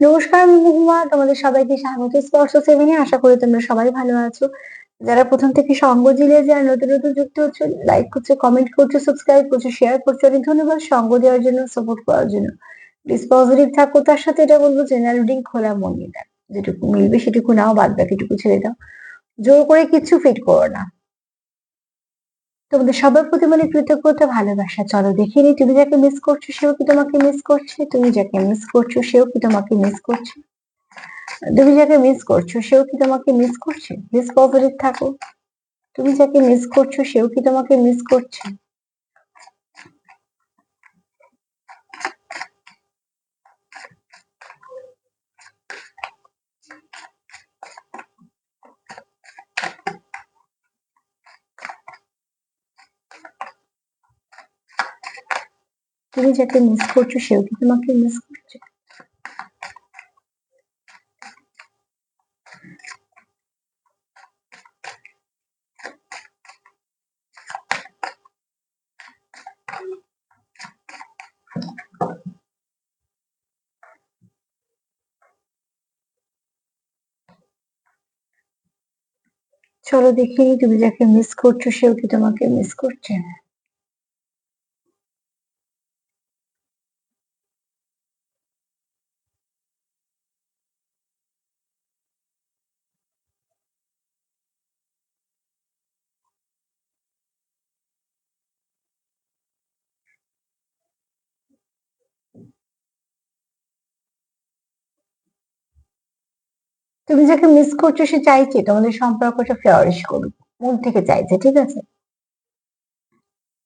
নমস্কার মহুয়া তোমাদের সবাইকে স্বাগত স্পর্শ সেভেনে, আশা করি তোমরা সবাই ভালো আছো। যারা প্রথম থেকে সঙ্গ দিলে, যারা নতুন নতুন যুক্ত হচ্ছে লাইক করছ কমেন্ট করছ সাবস্ক্রাইব করছ শেয়ার করছ, অনেক ধন্যবাদ সঙ্গ দেওয়ার জন্য সাপোর্ট করার জন্য। প্লিজ পজিটিভ থাকো, তার সাথে এটা বলব জেনারেল রিডিং খোলা মন নিয়ে যেটুকু মিলবে সেটুকু নাও বাদ বাকিটুকু ছেড়ে দাও। জোর করে কিচ্ছু ফিট করো না। তোমাদের সবার প্রতি মানে কৃতজ্ঞতা, ভালোবাসা। চলো দেখে নি তুমি যাকে মিস করছ, সেও কি তোমাকে মিস করছে? তুমি যাকে মিস করছ, সেও কি তোমাকে মিস করছে? তুমি যাকে মিস করছ, সেও কি তোমাকে মিস করছে? মিস পজিটিভ থাকো। তুমি যাকে মিস করছ, সেও কি তোমাকে মিস করছে? তুমি যাকে মিস করছ, সেও কি তোমাকে মিস করছে? চলো দেখি তুমি যাকে মিস করছ, সেও কি তোমাকে মিস করছে? তুমি যাকে মিস করছ, সে চাইছে তোমাদের সম্পর্কটা ফ্লারিশ করুক। মন থেকে চাইছে, ঠিক আছে?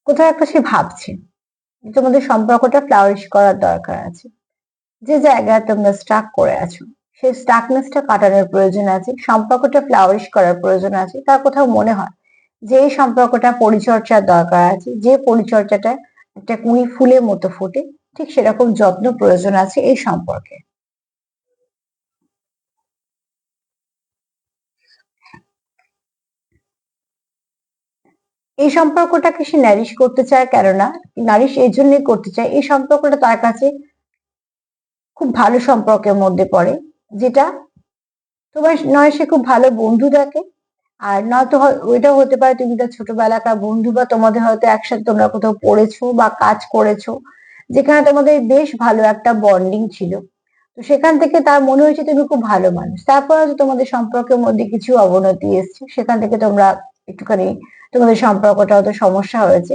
কোথাও একটা সে ভাবছে তোমাদের সম্পর্কটা ফ্লারিশ করার দরকার আছে। যে জায়গায় তোমরা স্টাক করে আছো সেই স্টাকনেসটা কাটানোর প্রয়োজন আছে, সম্পর্কটা ফ্লারিশ করার প্রয়োজন আছে। তার কোথাও মনে হয় যে এই সম্পর্কটা পরিচর্যার দরকার আছে, যে পরিচর্যাটা একটা কুড়ি ফুলের মতো ফোটে, ঠিক সেরকম যত্ন প্রয়োজন আছে এই সম্পর্কে। এই সম্পর্কটাকে সে ন্যারিশ করতে চায়? কেননা নারিশ এই জন্যই করতে চায়। এই সম্পর্কটা তার কাছে খুব ভালো সম্পর্কের মধ্যে পড়ে, যেটা তোমার নয় সে খুব ভালো বন্ধু থাকে আর নয়তো ওইটাও হতে পারে তুমি তার ছোটবেলাকার বন্ধু বা তোমাদের হয়তো একসাথে তোমরা কোথাও পড়েছো বা কাজ করেছ, যেখানে তোমাদের বেশ ভালো একটা বন্ডিং ছিল। তো সেখান থেকে তার মনে হয়েছে তুমি খুব ভালো মানুষ। তারপর তোমাদের সম্পর্কের মধ্যে কিছু অবনতি এসছে, সেখান থেকে তোমরা একটুখানি তোমাদের সম্পর্কটা হয়তো সমস্যা হয়েছে।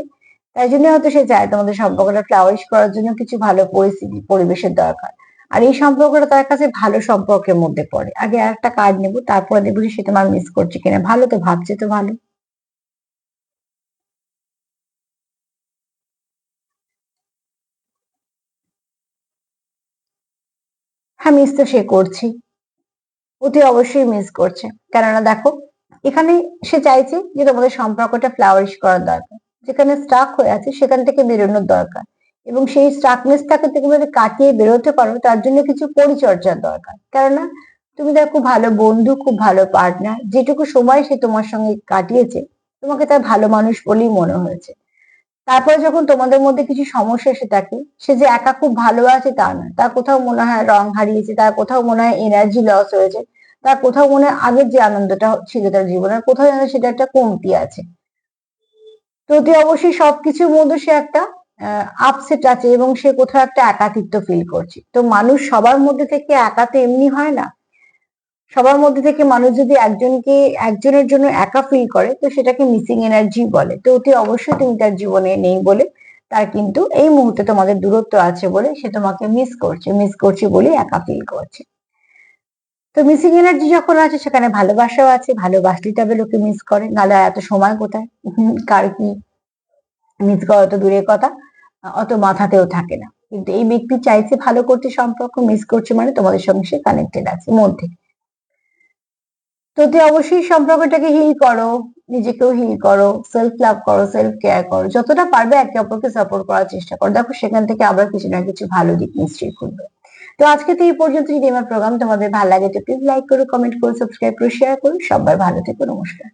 তাই জন্য হয়তো সে চায় তোমাদের সম্পর্কটা ফ্লাওয়ারিশ করার জন্য কিছু ভালো পরিস্থিতি, পরিবেশের দরকার। আর এই সম্পর্কটা তার কাছে ভালো সম্পর্কের মধ্যে পড়ে। আগে একটা কার্ড নেব, তারপরে দেখব যে সে তোমার মিস করছে কিনা। ভালো তো ভাবছে তো ভালো। হ্যাঁ মিস তো সে করছি অতি অবশ্যই মিস করছে। কেননা দেখো এখানে সে চাইছে যে তোমাদের সম্পর্কটা ফ্লাওয়ারিশ করার দরকার। যেখানে স্টাক হয়ে আছে, সেখান থেকে বেরোনোর দরকার। এবং সেই স্টাকনেসটাকে তুমি কাটিয়ে বেরোতে পারো, তার জন্য কিছু পরিচর্যার দরকার। কেননা, তুমি তার খুব ভালো বন্ধু, খুব ভালো পার্টনার যেটুকু সময় সে তোমার সঙ্গে কাটিয়েছে, তোমাকে তার ভালো মানুষ বলেই মনে হয়েছে। তারপরে যখন তোমাদের মধ্যে কিছু সমস্যা এসে থাকে, সে যে একা খুব ভালো আছে তা না তার কোথাও মনে হয় রং হারিয়েছে, তার কোথাও মনে হয় এনার্জি লস হয়েছে তার কোথাও মনে আগের যে আনন্দটা ছিল তার জীবনের, কোথাও যেন সেটা একটা কমতি আছে। তো অতি অবশ্যই সবকিছুর মধ্যে সে একটা আপসেট আছে এবং সে কোথাও একটা একাকিত্ব ফিল করছে। তো মানুষ সবার মধ্যে থেকে একা তো এমনি হয় না। সবার মধ্যে থেকে মানুষ যদি একজনকে, একজনের জন্য একা ফিল করে, তো সেটাকে মিসিং এনার্জি বলে। তো অতি অবশ্যই তুমি তার জীবনে নেই বলে তার কিন্তু এই মুহূর্তে তোমাদের দূরত্ব আছে বলে সে তোমাকে মিস করছে মিস করছে বলে একা ফিল করছে। তো মিসিং এনার্জি যখন আছে, সেখানে ভালোবাসাও আছে ভালোবাসলে তবে লোকে মিস করে। নাহলে এত সময় কোথায়? কার কি মিস করা তো দূরের কথা? অত মাথাতেও থাকে না। কিন্তু এই ব্যক্তি চাইছে ভালো করতে সম্পর্ক মিস করছে মানে তোমাদের সঙ্গে সে কানেক্টেড আছে মধ্যে তো তুই অবশ্যই সম্পর্কটাকে হিল করো, নিজেকেও হিল করো সেলফ লাভ করো সেলফ কেয়ার করো। যতটা পারবে একে অপরকে সাপোর্ট করার চেষ্টা করো। দেখো, সেখান থেকে আবার কিছু না কিছু ভালো দিক নিশ্চয়ই খুলবে তো আজকে তো এই পর্যন্ত যদি আমার প্রোগ্রাম তোমাদের ভালো লাগে তো প্লিজ লাইক করো কমেন্ট করো সাবস্ক্রাইব করো শেয়ার করো সবার ভালো থেকো, নমস্কার।